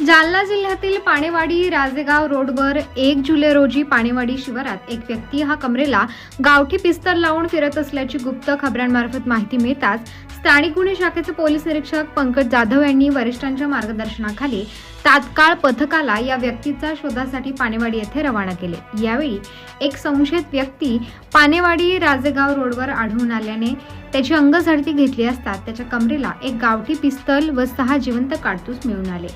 जालना जिल्ह्यातील पाणेवाडी राजेगाव रोडवर एक जुलै रोजी पाणेवाडी शिवारात एक व्यक्ती हा कमरेला गावठी पिस्तल लावून फिरत असल्याची गुप्त खबरांमार्फत माहिती मिळताच स्थानिक गुन्हे शाखेचे पोलीस निरीक्षक पंकज जाधव यांनी वरिष्ठांच्या मार्गदर्शनाखाली तात्काळ पथकाला या व्यक्तीचा शोधासाठी पानेवाडी येथे रवाना केले. यावेळी एक संशयित व्यक्ती पानेवाडी राजेगाव रोडवर आढळून आल्याने त्याची अंगझडती घेतली असता त्याच्या कमरेला एक गावठी पिस्तल व सहा जिवंत काडतूस मिळून आले.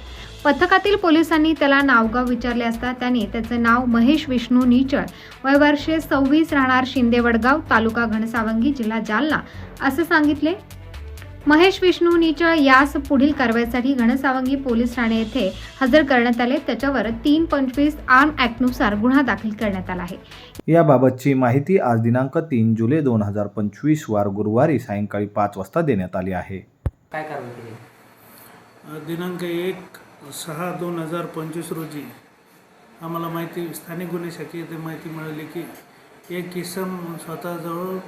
पथकातील पोलिसांनी त्याला नावगाव विचारले असता त्याने त्याचे नाव महेश विष्णू निचळ वय वर्षे सव्वीस राहणार शिंदे वडगाव तालुका घनसावंगी जिल्हा जालना असे सांगितले. महेश विष्णू निचळ यास पुढील कारवाईसाठी घनसावंगी पोलीस ठाणे येथे हजर करण्यात आले. त्याच्यावर तीन पंचवीस आर्म ॲक्टनुसार गुन्हा दाखल करण्यात आला आहे. याबाबतची माहिती आज दिनांक तीन जुलै दोन हजार पंचवीस वार गुरुवारी सायंकाळी पाच वाजता देण्यात आली आहे. काय कारवाई केली? दिनांक एक सहा दोन हजार पंचवीस रोजी आम्हाला माहिती स्थानिक गुन्हे शाखेत माहिती मिळाली की एक इसम स्वतःजवळ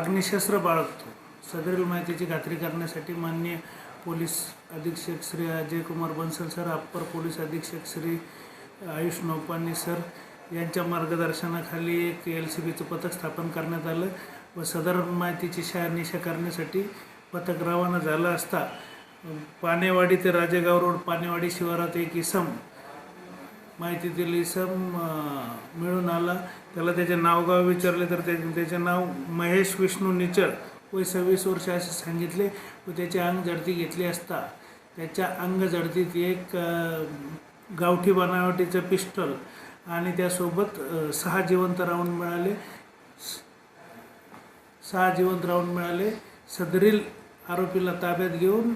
अग्निशस्त्र बाळगतो. सदरील माहितीची खात्री करण्यासाठी मान्य पोलीस अधीक्षक Shri Ajay Kumar Bansal sir upper police अधीक्षक श्री आयुष नौपानी सर यांच्या मार्गदर्शनाखाली एक एल सी बीचं पथक स्थापन करण्यात आलं व सदर माहितीची शहानिशा करण्यासाठी पथक रवाना झालं असता पानेवाडी ते राजेगाव रोड पानेवाडी शिवारात एक इसम माहिती दिली इसम मिळून आला. त्याला त्याचे नावगाव विचारले तर त्या त्याचे नाव महेश विष्णू निचळ वय सव्वीस वर्ष असे सांगितले व त्याची अंग जडती घेतली असता। त्याच्या अंग जडतीत एक गावठी बनावटीचं पिस्टल आणि त्यासोबत सहा जिवंत राऊंड मिळाले. सहा जिवंत राऊंड मिळाले. सदरील आरोपीला ताब्यात घेऊन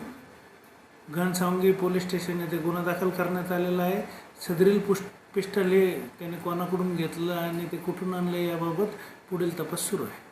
घनसावंगी पोलीस स्टेशन येथे गुन्हा दाखल करण्यात आलेला आहे. सदरील पुष पिस्टल हे त्याने कोणाकडून घेतलं आणि ते कुठून आणलं याबाबत पुढील तपास सुरू आहे.